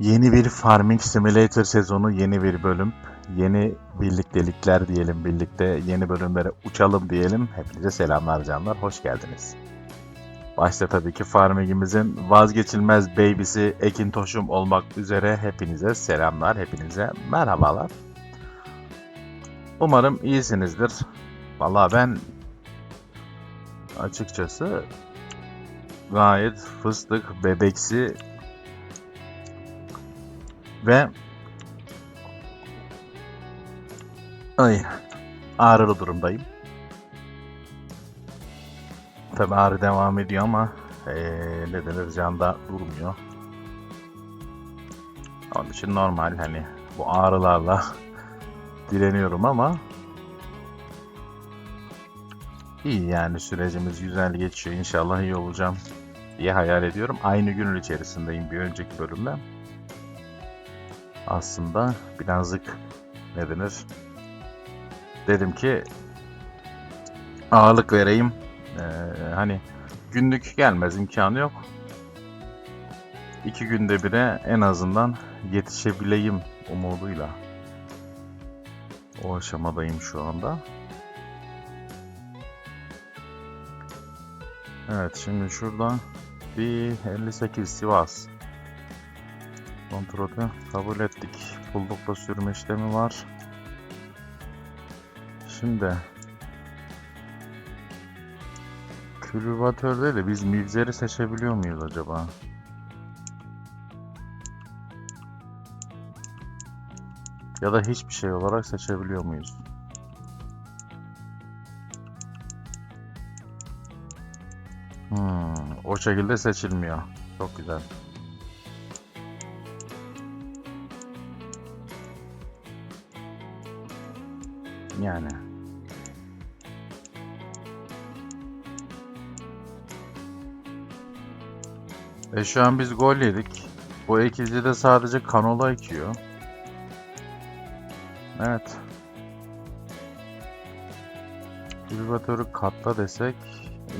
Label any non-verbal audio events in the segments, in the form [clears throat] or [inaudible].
Yeni bir Farming Simulator sezonu, yeni bir bölüm, yeni birliktelikler diyelim, birlikte yeni bölümlere uçalım diyelim. Hepinize selamlar canlar, hoş geldiniz. Başta tabii ki Farming'imizin vazgeçilmez babysi Ekin Toşum olmak üzere hepinize selamlar, hepinize merhabalar. Umarım iyisinizdir. Vallahi ben açıkçası gayet fıstık, bebeksi ve ay ağrılı durumdayım. Tabi ağrı devam ediyor ama eee ne denir canda durmuyor. Onun için normal hani bu ağrılarla [laughs] direniyorum ama iyi yani sürecimiz güzel geçiyor. İnşallah iyi olacağım diye hayal ediyorum. Aynı günün içerisindeyim bir önceki bölümde. Aslında birazcık ne denir? Dedim ki ağırlık vereyim. Ee, hani günlük gelmez imkanı yok. İki günde bire en azından yetişebileyim umuduyla. O aşamadayım şu anda. Evet şimdi şurada bir 58 Sivas kontrolü kabul ettik. Pullukla sürme işlemi var. Şimdi Külüvatörde de biz mivzeri seçebiliyor muyuz acaba? Ya da hiçbir şey olarak seçebiliyor muyuz? Hmm, o şekilde seçilmiyor. Çok güzel. Yani. E şu an biz gol yedik. Bu ekizci de sadece kanola ekiyor. Evet. Kültivatörü katla desek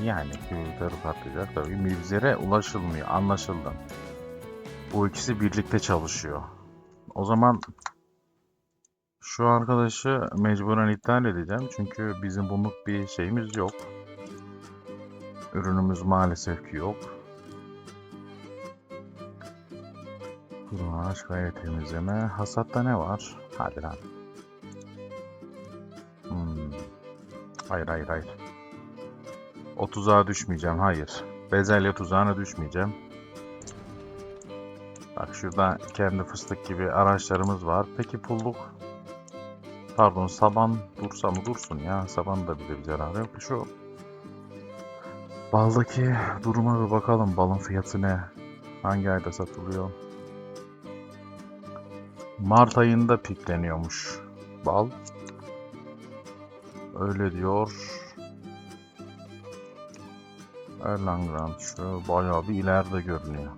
yani kültivatörü katlayacak tabii. Mivzere ulaşılmıyor. Anlaşıldı. Bu ikisi birlikte çalışıyor. O zaman şu arkadaşı mecburen iptal edeceğim. Çünkü bizim bunluk bir şeyimiz yok. Ürünümüz maalesef ki yok. Kurulaş gayet temizleme. Hasatta ne var? Hadi lan. Hmm. Hayır hayır hayır. O tuzağa düşmeyeceğim. Hayır. Bezelye tuzağına düşmeyeceğim. Bak şurada kendi fıstık gibi araçlarımız var. Peki pulluk Pardon saban dursa mı dursun ya. Saban da bize bir zararı yok. Şu baldaki duruma bir bakalım. Balın fiyatı ne? Hangi ayda satılıyor? Mart ayında pikleniyormuş bal. Öyle diyor. Erlangrand şu bayağı bir ileride görünüyor.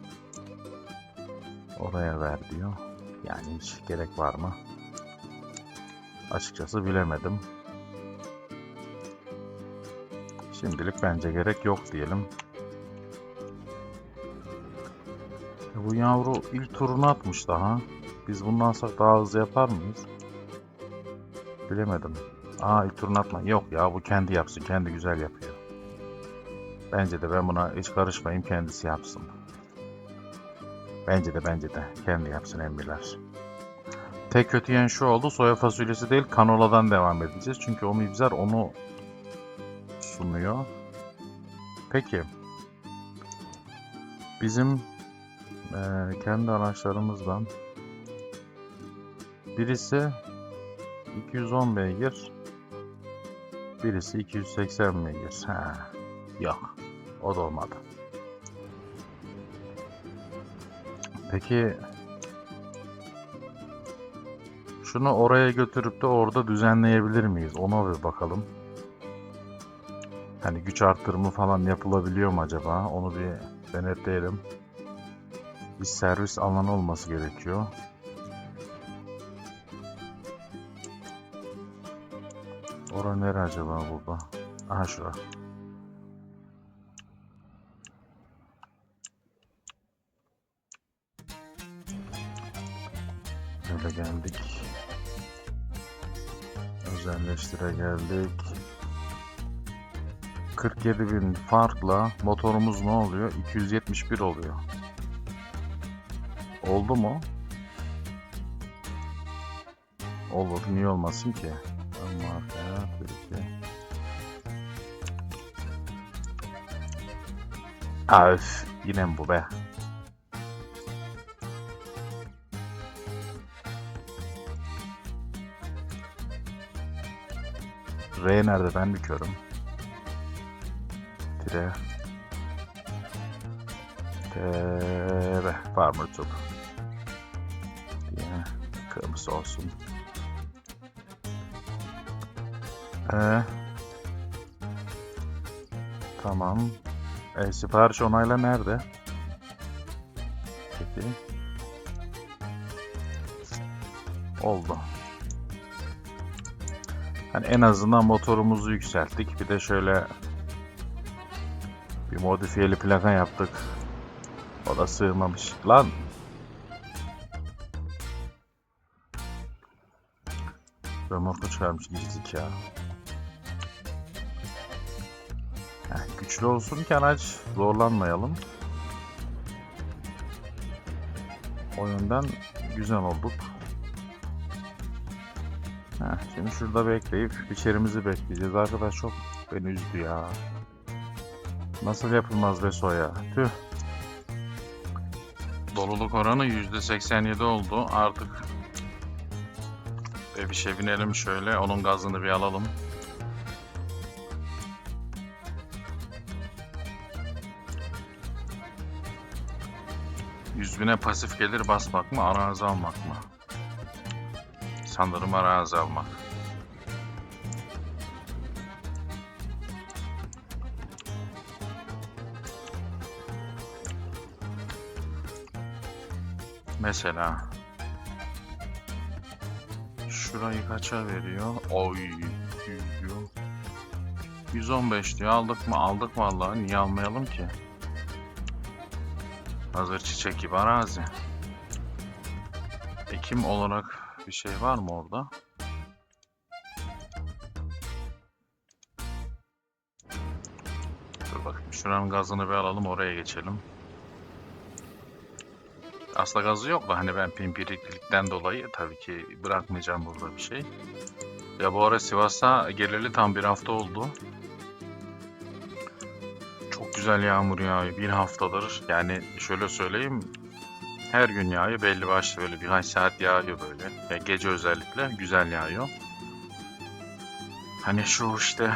Oraya ver diyor. Yani hiç gerek var mı? Açıkçası bilemedim. Şimdilik bence gerek yok diyelim. E bu yavru ilk turunu atmış daha. Biz bundan alsak daha hızlı yapar mıyız? Bilemedim. Aa ilk turunu atma. Yok ya bu kendi yapsın. Kendi güzel yapıyor. Bence de ben buna hiç karışmayayım kendisi yapsın. Bence de bence de. Kendi yapsın emmiler. Tek kötü yan şu oldu. Soya fasulyesi değil kanoladan devam edeceğiz. Çünkü o mibzer onu sunuyor. Peki. Bizim eee, kendi araçlarımızdan birisi 210 beygir birisi 280 beygir. Ha, yok. O da olmadı. Peki şunu oraya götürüp de orada düzenleyebilir miyiz? Ona bir bakalım. Hani güç arttırımı falan yapılabiliyor mu acaba? Onu bir denetleyelim. Bir servis alanı olması gerekiyor. Ora nere acaba burada? Aha şura. Şöyle geldik. Özelleştire geldik. 47 bin farkla motorumuz ne oluyor? 271 oluyor. Oldu mu? Olur. Niye olmasın ki? Marka, Türkiye. Üf, yine bu be? R nerede ben bir körüm. Tire. Tebe. Farmer Tube. Diye kırmızı olsun. Ee, tamam. E, sipariş onayla nerede? Peki. En azından motorumuzu yükselttik. Bir de şöyle bir modifiyeli plaka yaptık. O da sığmamış. Lan! Römorku çıkarmış gizlik ya. Heh, güçlü olsun ki araç zorlanmayalım. O yönden güzel olduk. Heh, şimdi şurada bekleyip içerimizi bekleyeceğiz. Arkadaş çok beni üzdü ya. Nasıl yapılmaz be soya? Tüh. Doluluk oranı %87 oldu. Artık Bebişe binelim şöyle. Onun gazını bir alalım. Yüz bine pasif gelir basmak mı, arazi almak mı? Sanırım arazi almak. Mesela şurayı kaça veriyor? Oy 100 diyor. 115 diyor. Aldık mı? Aldık vallahi. Niye almayalım ki? Hazır çiçek gibi arazi. Ekim olarak bir şey var mı orada? Dur bakayım şuranın gazını bir alalım oraya geçelim. Aslında gazı yok da hani ben pimpiriklikten dolayı tabii ki bırakmayacağım burada bir şey. Ya bu ara Sivas'a geleli tam bir hafta oldu. Çok güzel yağmur yağıyor bir haftadır. Yani şöyle söyleyeyim her gün yağıyor belli başlı böyle birkaç saat yağıyor böyle. Ya gece özellikle güzel yağıyor. Hani şu işte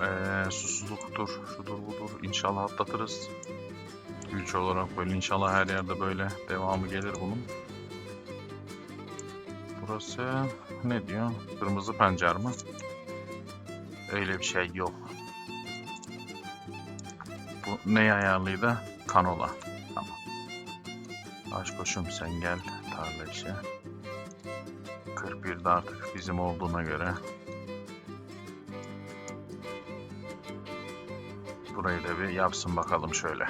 eee susuzluktur, şudur budur inşallah atlatırız. Ülke olarak böyle inşallah her yerde böyle devamı gelir bunun. Burası ne diyor? Kırmızı pancar mı? Öyle bir şey yok. Bu neye ayarlıydı? Kanola. Tamam. Aşkoşum sen gel tarla işe. 41'de artık bizim olduğuna göre. Burayı da bir yapsın bakalım şöyle.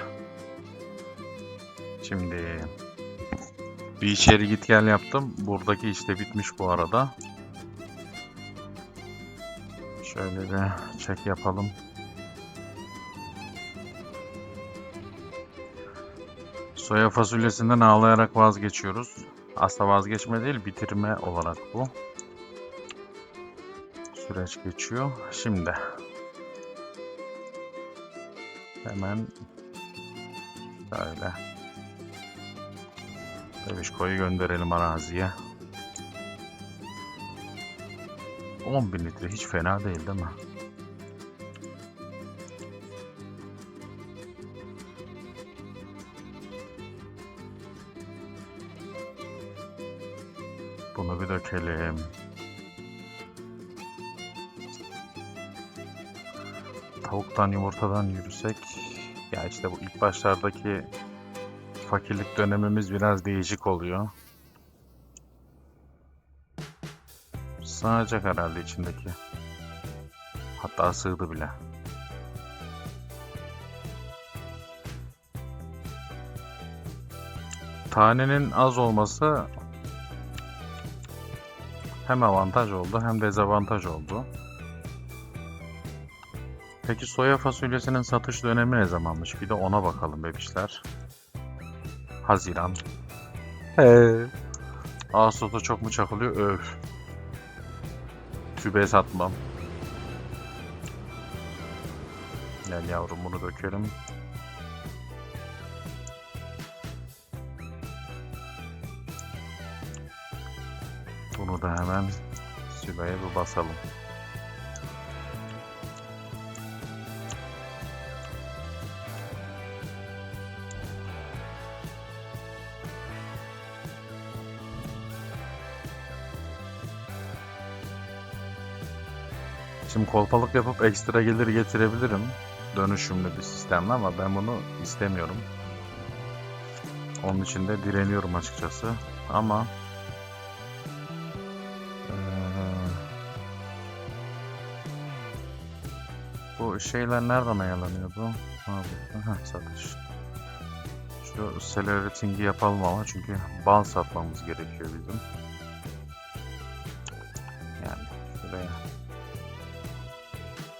Şimdi bir içeri git gel yaptım. Buradaki işte bitmiş bu arada. Şöyle bir çek yapalım. Soya fasulyesinden ağlayarak vazgeçiyoruz. Aslında vazgeçme değil, bitirme olarak bu. Süreç geçiyor. Şimdi hemen böyle Bebişko'yu gönderelim araziye. 10 bin litre hiç fena değil değil mi? Bunu bir dökelim. Tavuktan yumurtadan yürüsek ya işte bu ilk başlardaki fakirlik dönemimiz biraz değişik oluyor. Sığacak herhalde içindeki. Hatta sığdı bile. Tanenin az olması Hem avantaj oldu hem dezavantaj oldu. Peki soya fasulyesinin satış dönemi ne zamanmış? Bir de ona bakalım bebişler. Haziran. He. Ağustos'ta çok mu çakılıyor? Öf. Tübe satmam. Gel yavrum bunu dökelim. Hemen sülaya bir basalım. Şimdi kolpalık yapıp ekstra gelir getirebilirim. Dönüşümlü bir sistemle ama ben bunu istemiyorum. Onun için de direniyorum açıkçası. Ama bu şeyler nereden ayarlanıyordu? Aha, satış. Şu celebrating'i yapalım ama çünkü bal satmamız gerekiyor bizim. Yani şuraya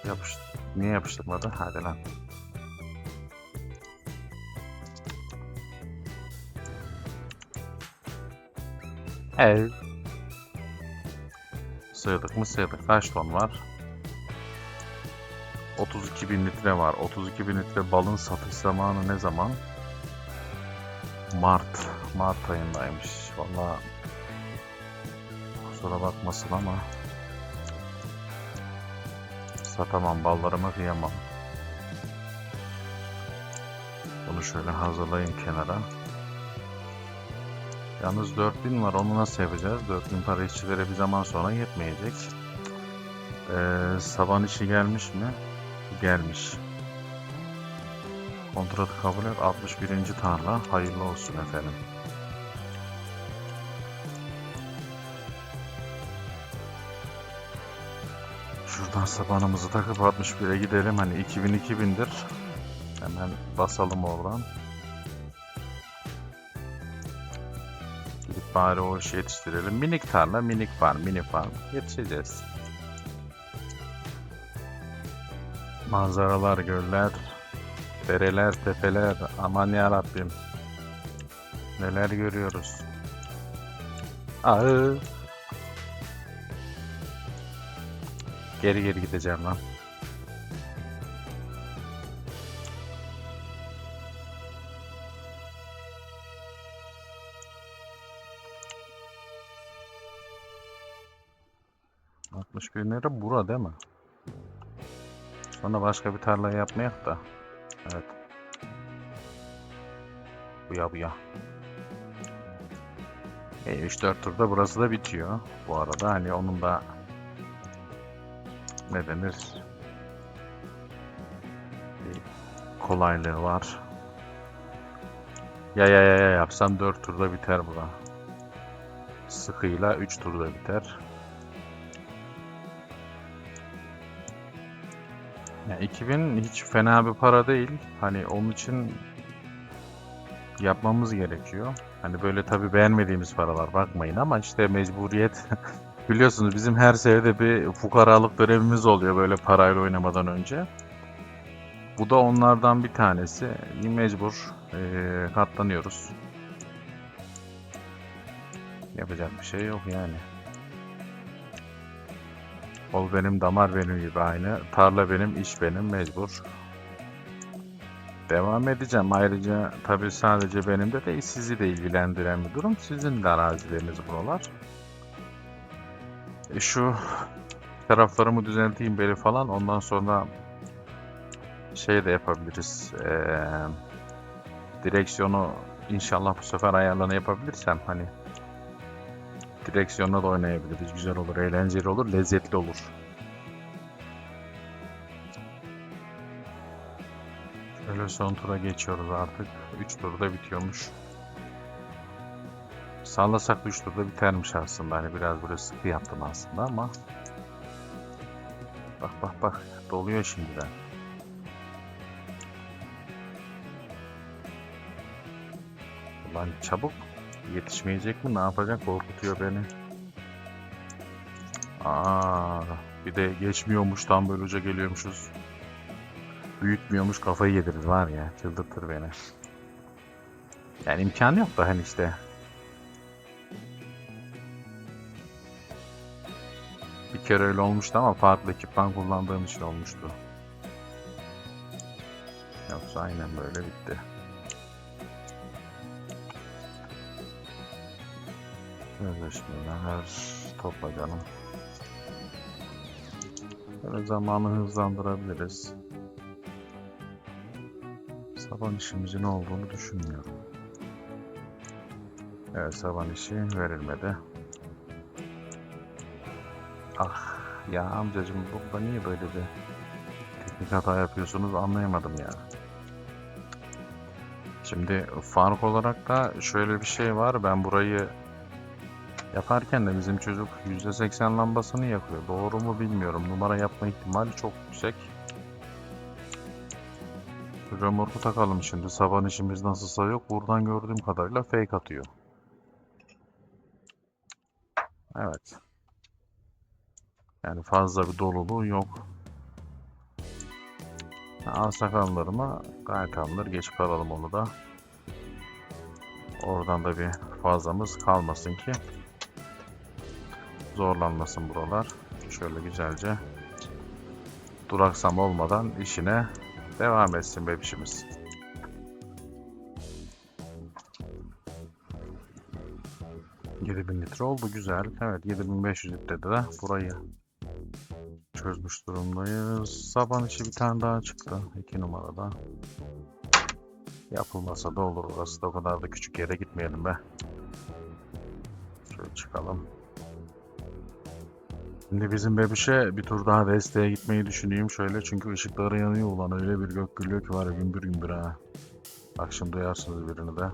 yapıştır. Niye yapıştırmadı? Hadi lan. Evet. Sığdık mı sığdık. Kaç ton var? 32 bin litre var. 32 bin litre balın satış zamanı ne zaman? Mart. Mart ayındaymış. Vallahi kusura bakmasın ama satamam. Ballarıma kıyamam. Bunu şöyle hazırlayın kenara. Yalnız 4000 var. Onu nasıl yapacağız? 4000 para işçilere bir zaman sonra yetmeyecek. Ee, saban işi gelmiş mi? Gelmiş. Kontratı kabul et. 61. tarla. Hayırlı olsun efendim. Şuradan sabanımızı takıp 61'e gidelim. Hani 2000 2000'dir. Hemen basalım oradan. Gidip bari o işi yetiştirelim. Minik tarla, minik farm, mini farm. Yetişeceğiz. Manzaralar, göller, dereler, tepeler. Aman ya Rabbim. Neler görüyoruz. Ağı. Geri geri gideceğim lan. Altmış nere? Bura değil mi? Sonra başka bir tarla yapmayak da. Evet. Bu ya bu ya. E, 3-4 turda burası da bitiyor. Bu arada hani onun da ne denir? Bir kolaylığı var. Ya ya ya ya yapsam 4 turda biter bura. Sıkıyla 3 turda biter. Ya 2000 hiç fena bir para değil. Hani onun için yapmamız gerekiyor. Hani böyle tabii beğenmediğimiz paralar bakmayın ama işte mecburiyet [laughs] biliyorsunuz bizim her senede bir fukaralık dönemimiz oluyor böyle parayla oynamadan önce. Bu da onlardan bir tanesi. Mecbur eee, katlanıyoruz. Yapacak bir şey yok yani. Ol benim, damar benim gibi aynı. Tarla benim, iş benim, mecbur. Devam edeceğim. Ayrıca tabii sadece benim de değil, sizi de ilgilendiren bir durum. Sizin de arazileriniz buralar. E şu taraflarımı düzelteyim böyle falan. Ondan sonra şey de yapabiliriz. Eee, direksiyonu inşallah bu sefer ayarlarını yapabilirsem hani direksiyonla da oynayabiliriz. Güzel olur, eğlenceli olur, lezzetli olur. Şöyle son tura geçiyoruz artık. 3 turda bitiyormuş. Sallasak 3 turda bitermiş aslında. Hani biraz böyle sıkı yaptım aslında ama. Bak bak bak doluyor şimdiden. Ulan çabuk yetişmeyecek mi? Ne yapacak? Korkutuyor beni. Aa, bir de geçmiyormuş tam böyle uca geliyormuşuz. Büyütmüyormuş kafayı yedirir var ya çıldırtır beni. Yani imkanı yok da hani işte. Bir kere öyle olmuştu ama farklı ekipman kullandığım için olmuştu. Yoksa aynen böyle bitti. Sözleşmeler topla canım. Böyle zamanı hızlandırabiliriz. Saban işimizin olduğunu düşünmüyorum. Evet saban işi verilmedi. Ah ya amcacım burada niye böyle bir teknik hata yapıyorsunuz anlayamadım ya. Şimdi fark olarak da şöyle bir şey var. Ben burayı yaparken de bizim çocuk %80 lambasını yakıyor. Doğru mu bilmiyorum. Numara yapma ihtimali çok yüksek. Römorku takalım şimdi. Saban işimiz nasılsa yok. Buradan gördüğüm kadarıyla fake atıyor. Evet. Yani fazla bir doluluğu yok. Gayet alınır. Geçip alalım onu da. Oradan da bir fazlamız kalmasın ki. Zorlanmasın buralar. Şöyle güzelce duraksam olmadan işine devam etsin bebişimiz. bin litre oldu güzel. Evet 7500 litrede de burayı çözmüş durumdayız. Saban içi bir tane daha çıktı. 2 numarada. Yapılmasa da olur orası da o kadar da küçük yere gitmeyelim be. Şöyle çıkalım. Şimdi bizim bebişe bir tur daha desteğe gitmeyi düşüneyim şöyle çünkü ışıkları yanıyor ulan öyle bir gök gülüyor ki var ya gümbür gümbür ha. Bak şimdi duyarsınız birini de.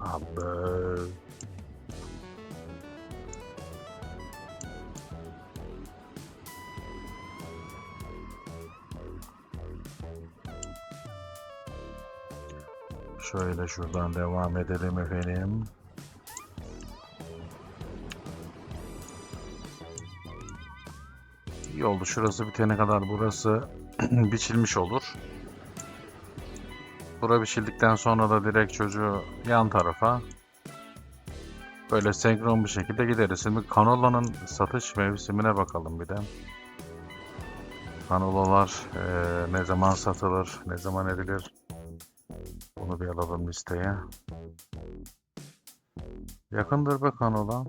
Abi. Şöyle şuradan devam edelim efendim. İyi oldu. Şurası bitene kadar burası [clears throat] biçilmiş olur. Bura biçildikten sonra da direkt çocuğu yan tarafa böyle senkron bir şekilde gideriz. Şimdi kanola'nın satış mevsimine bakalım bir de. Kanolalar e, ne zaman satılır, ne zaman edilir? Bir alalım listeye. Yakındır be kanola.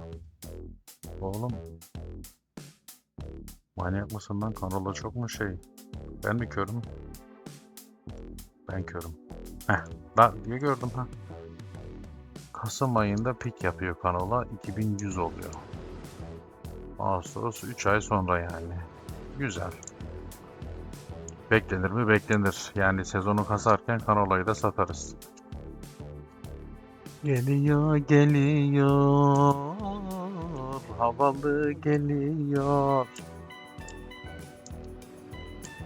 Oğlum. Manyak mısın lan? Kanola çok mu şey? Ben mi körüm? Ben körüm. Heh. Lan diye gördüm ha. Kasım ayında pik yapıyor kanola. 2100 oluyor. Ağustos 3 ay sonra yani. Güzel. Beklenir mi? Beklenir. Yani sezonu kasarken kanolayı da satarız. Geliyor, geliyor. Havalı geliyor.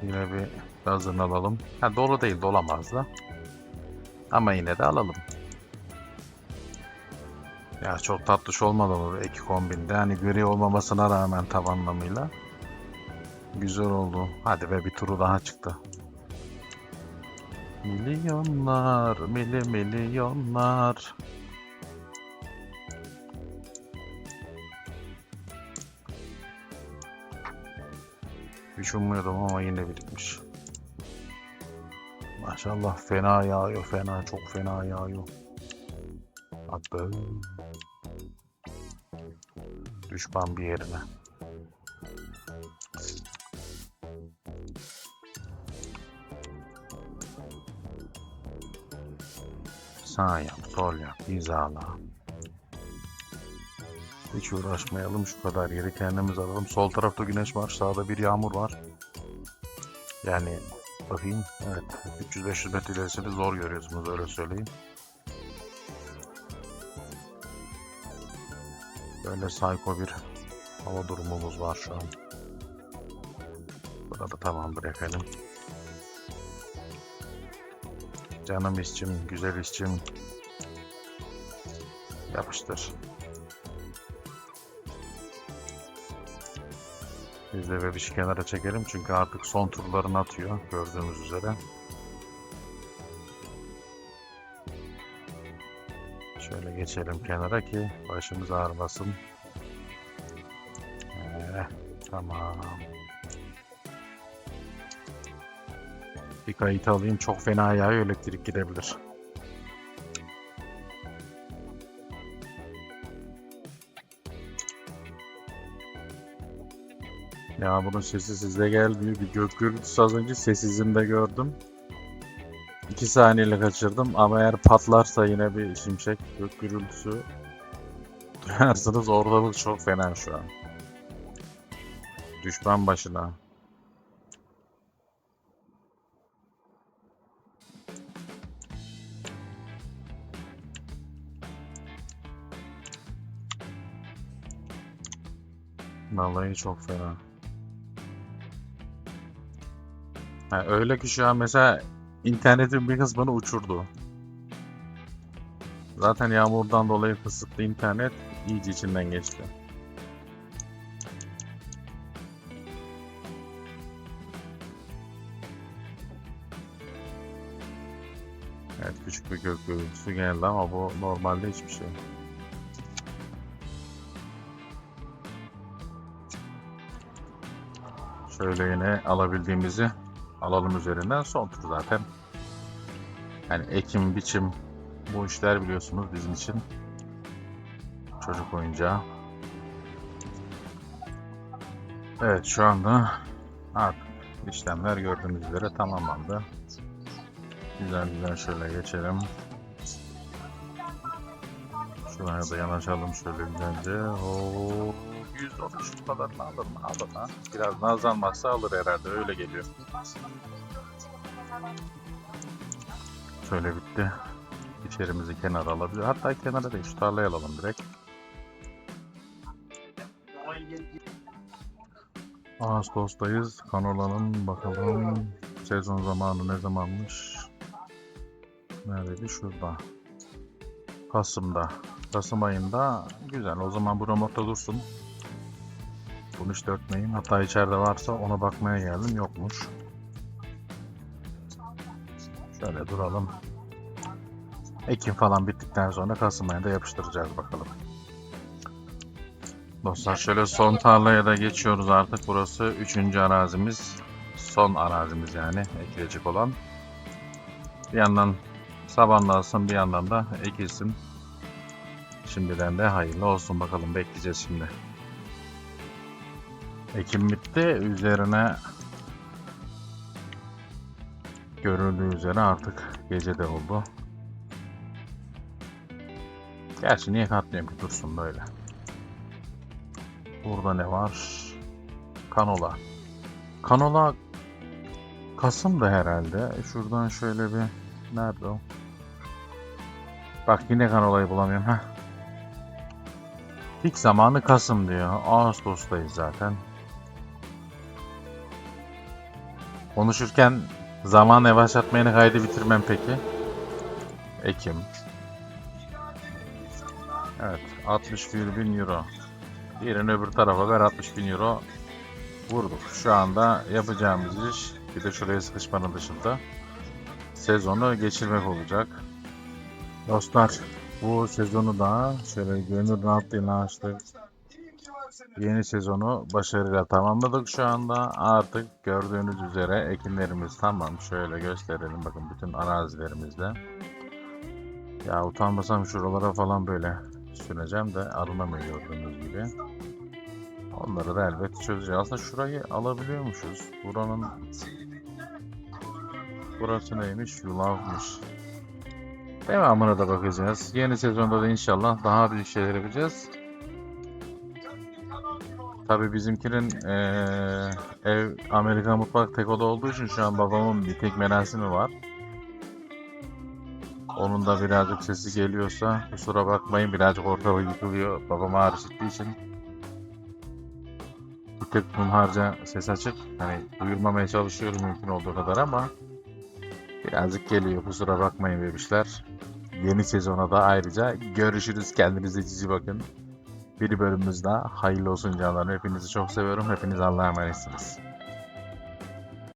Yine bir gazını alalım. Ha dolu değil, dolamaz da. Ama yine de alalım. Ya çok tatlış olmadı mı iki kombinde? Hani gri olmamasına rağmen tam anlamıyla. Güzel oldu. Hadi be bir turu daha çıktı. Milyonlar, mili milyonlar. Hiç ummuyordum ama yine birikmiş. Maşallah fena yağıyor, fena çok fena yağıyor. Abi. Düşman bir yerine. Sağ yap, sol yap, hizala. Hiç uğraşmayalım şu kadar yeri kendimiz alalım. Sol tarafta güneş var, sağda bir yağmur var. Yani bakayım, evet 300-500 metre ilerisini zor görüyorsunuz öyle söyleyeyim. Böyle psycho bir hava durumumuz var şu an. Burada tamamdır efendim. Canım işçim, güzel işçim. Yapıştır. Biz de bebişi kenara çekelim çünkü artık son turlarını atıyor gördüğümüz üzere. Şöyle geçelim kenara ki başımız ağrımasın. Eh, tamam. Bir kayıt alayım. Çok fena ya elektrik gidebilir. Ya bunun sesi size gelmiyor. Bir gök gürültüsü az önce sesizinde gördüm. 2 saniyeyle kaçırdım ama eğer patlarsa yine bir şimşek gök gürültüsü [laughs] duyarsınız ortalık çok fena şu an. Düşman başına. Vallahi çok fena. Ha, öyle ki şu an mesela internetin bir kısmını uçurdu. Zaten yağmurdan dolayı kısıtlı internet iyice içinden geçti. Evet küçük bir gök gürültüsü geldi ama bu normalde hiçbir şey. Şöyle yine alabildiğimizi alalım üzerinden son tur zaten. Yani ekim, biçim bu işler biliyorsunuz bizim için çocuk oyuncağı. Evet şu anda artık işlemler gördüğünüz üzere tamamlandı. Güzel güzel şöyle geçelim. Şuraya da yanaşalım şöyle güzelce. Oo, 113 bu kadarını alır mı? Alır ha. Biraz nazlanmazsa alır herhalde öyle geliyor. Şöyle bitti. İçerimizi kenara alabilir. Hatta kenara değil şu tarlaya alalım direkt. Ağustos'tayız. Kanola'nın bakalım sezon zamanı ne zamanmış? Neredeydi? Şurada. Kasım'da. Kasım ayında güzel. O zaman bu remotta dursun. Bunu hiç dörtmeyin. Hatta içeride varsa ona bakmaya geldim. Yokmuş. Şöyle duralım. Ekim falan bittikten sonra Kasım ayında yapıştıracağız bakalım. Dostlar şöyle son tarlaya da geçiyoruz artık. Burası üçüncü arazimiz. Son arazimiz yani ekilecek olan. Bir yandan sabanlansın bir yandan da ekilsin. Şimdiden de hayırlı olsun bakalım bekleyeceğiz şimdi. Ekim bitti. Üzerine görüldüğü üzere artık gece de oldu. Gerçi niye katlayayım ki dursun böyle. Burada ne var? Kanola. Kanola Kasım'da herhalde. Şuradan şöyle bir nerede o? Bak yine kanolayı bulamıyorum. Heh. İlk zamanı Kasım diyor. Ağustos'tayız zaten. Konuşurken zaman yavaşlatmayını kaydı bitirmem peki. Ekim. Evet 61 bin euro. Diğerini öbür tarafa ver 60 bin euro. Vurduk. Şu anda yapacağımız iş bir de şuraya sıkışmanın dışında sezonu geçirmek olacak. Dostlar bu sezonu da şöyle gönül rahatlığıyla açtık. Yeni sezonu başarıyla tamamladık şu anda. Artık gördüğünüz üzere ekinlerimiz tamam. Şöyle gösterelim bakın bütün arazilerimizde. Ya utanmasam şuralara falan böyle süreceğim de alınamıyor gördüğünüz gibi. Onları da elbet çözeceğiz. Aslında şurayı alabiliyormuşuz. Buranın Burası neymiş? Yulavmış. Devamına da bakacağız. Yeni sezonda da inşallah daha büyük şeyler yapacağız. Tabii bizimkinin eee, ev Amerika mutfak tek oda olduğu için şu an babamın bir tek merasimi var. Onun da birazcık sesi geliyorsa kusura bakmayın birazcık ortalık yıkılıyor. Babam ağrı çektiği için. Bir tek harca ses açık. Hani duyurmamaya çalışıyorum mümkün olduğu kadar ama birazcık geliyor kusura bakmayın bebişler. Yeni sezona da ayrıca görüşürüz. Kendinize cici bakın. Bir bölümümüz daha hayırlı olsun canlarım. Hepinizi çok seviyorum. Hepiniz Allah'a emanetsiniz.